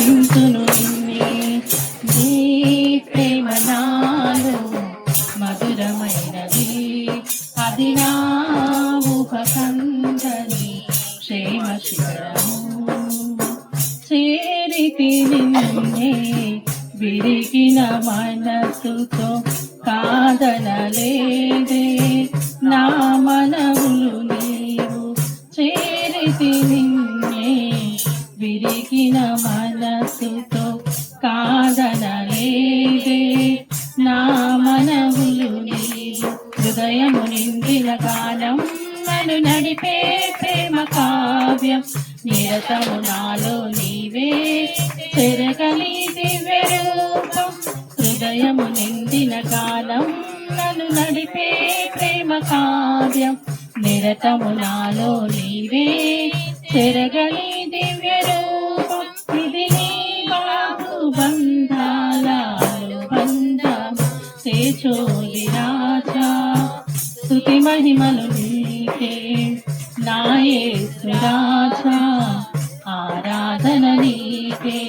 చింతును నిన్నే నీ ప్రేమ నాలో మధురమైనది. అది నా ఊహకందని క్షేమ శిఖరము. చేరితి నిన్నే విరిగిన మనసుతో కాదనలేదే. నా మనవులు నీవు చేరితి నిన్నే విరిగిన మనసుతో కావ్యం నిరతము నాలో నీవే చెరగలి రూపం హృదయము నిండిన కాలం నన్ను నడిపే ప్రేమ కావ్యం. నిరతము నాలో నీవే చెరగలి దివ్య రూపం ఇది నీ బాబు బంధాల బంధం చేచోది రాజా స్తుతి మహిమలు నీకే నాయసు రాజా ఆరాధన నీకే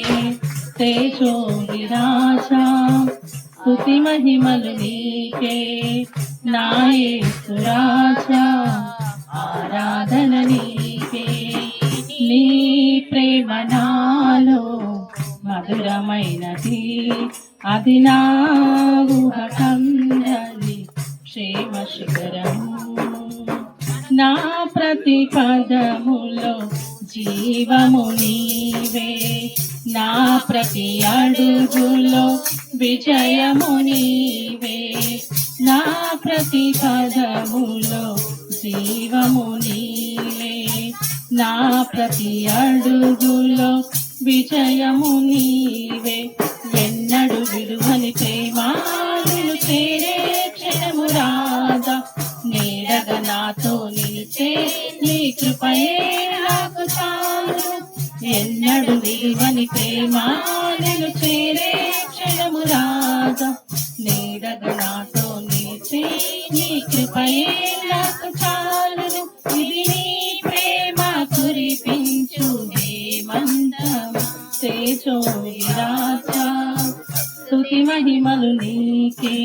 తేజోది రాజా స్థుతి మహిమలు నీకే నాయసు రాజా ఆరాధన నీకే. నీ ప్రేమ నాలో మధురమైనది అది నా ఊహకందని క్షేమ శిఖరం. నా ప్రతి పదములో జీవము నీవే. నా ప్రతి అడుగులో విజయము నీవే. నా ప్రతి పదములో జీవము నీవే. నా ప్రతి అడుగులో విజయము నీవే. ప్రేమాలను చేరే క్షణము రాదా నీడగా నాతో నిలిచే నీ కృపయే నాకు చాలును. ఇది నీ ప్రేమ కురిపించు హేమంతం తేజోయి రాజా స్తుతి మహిమలు నీకే.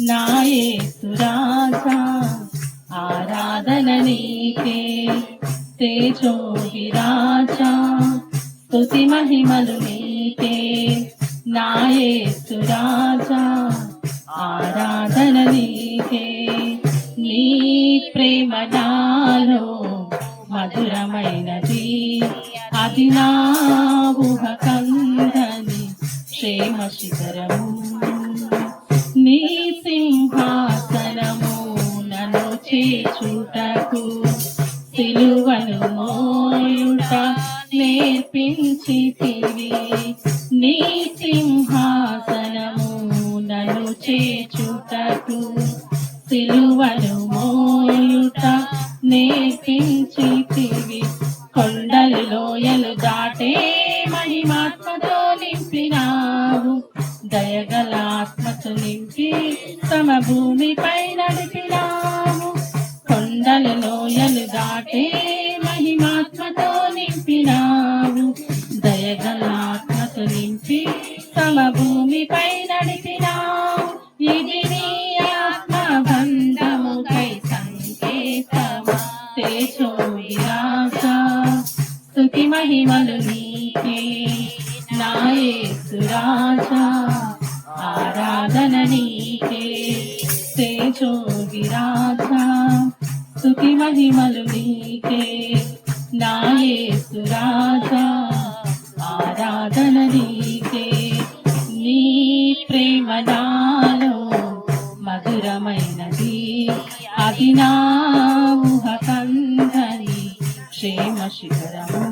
నాయే సురాజా ఆరాధన నీకే. తేజోగి రాజా. స్తుతి మహిమలు నీకే. నాయేసు రాజా ఆరాధన నీకే. నీ ప్రేమ నాలో మధురమైనది. అది నా ఊహ కందని క్షేమ శిఖరము. నేర్పించితివి నీ సింహాసనము నన్ను చేచుటకు సిలువను మోయుట నేర్పించితివి కొండలు లోయలు దాటే మహిమాత్మతో నింపినావు. దయగల ఆత్మతో నింపి తమ భూమిపై నడిపినావు. కొండలు లోయలు దాటే స్తుతి మహిమలు నీకే నాయసురాజా ఆరాధన నీకే. తేజోగి రాజా స్తుతి మహిమలు నీకే. నాయసురాజా ఆరాధన నీకే. నీ ప్రేమ నాలో మధురమైనది. అది నా ఊహ ఊహకందని క్షేమ శిఖరము.